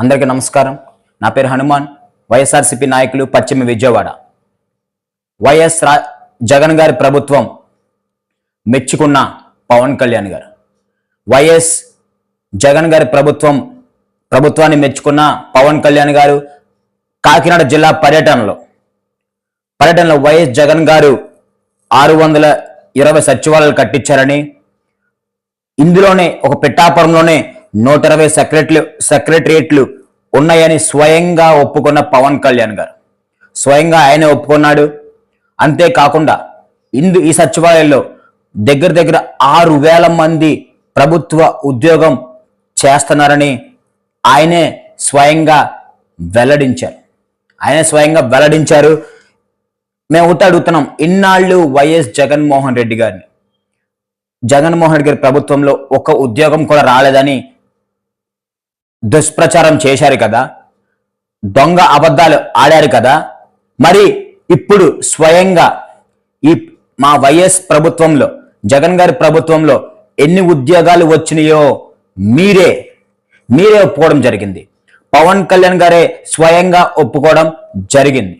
అందరికీ నమస్కారం. నా పేరు హనుమాన్. వైఎస్ఆర్సీపీ నాయకులు పశ్చిమ విజయవాడ. వైఎస్ రా జగన్ గారి ప్రభుత్వం మెచ్చుకున్న పవన్ కళ్యాణ్ గారు. వైఎస్ జగన్ గారి ప్రభుత్వం ప్రభుత్వాన్ని మెచ్చుకున్న పవన్ కళ్యాణ్ గారు కాకినాడ జిల్లా పర్యటనలో పర్యటనలో వైఎస్ జగన్ గారు ఆరు వందల ఇరవై సచివాలయాలు కట్టించారని ఇందులోనే ఒక పిఠాపురంలోనే నూట ఇరవై సెక్రటరీ సెక్రటరియట్లు ఉన్నాయని స్వయంగా ఒప్పుకున్న పవన్ కళ్యాణ్ గారు. స్వయంగా ఆయనే ఒప్పుకున్నాడు. అంతేకాకుండా ఇందు ఈ సచివాలయంలో దగ్గర దగ్గర ఆరు వేల మంది ప్రభుత్వ ఉద్యోగం చేస్తున్నారని ఆయనే స్వయంగా వెల్లడించారు. ఆయనే స్వయంగా వెల్లడించారు. మేము ఒకటి అడుగుతున్నాం ఇన్నాళ్ళు వైఎస్ జగన్మోహన్ రెడ్డి గారిని. జగన్మోహన్ రెడ్డి గారి ప్రభుత్వంలో ఒక ఉద్యోగం కూడా రాలేదని దుష్ప్రచారం చేశారు కదా దొంగ అబద్ధాలు ఆడారు కదా మరి ఇప్పుడు స్వయంగా ఈ మా వైఎస్ ప్రభుత్వంలో జగన్ గారి ప్రభుత్వంలో ఎన్ని ఉద్యోగాలు వచ్చినాయో మీరే మీరే ఒప్పుకోవడం జరిగింది. పవన్ కళ్యాణ్ గారే స్వయంగా ఒప్పుకోవడం జరిగింది.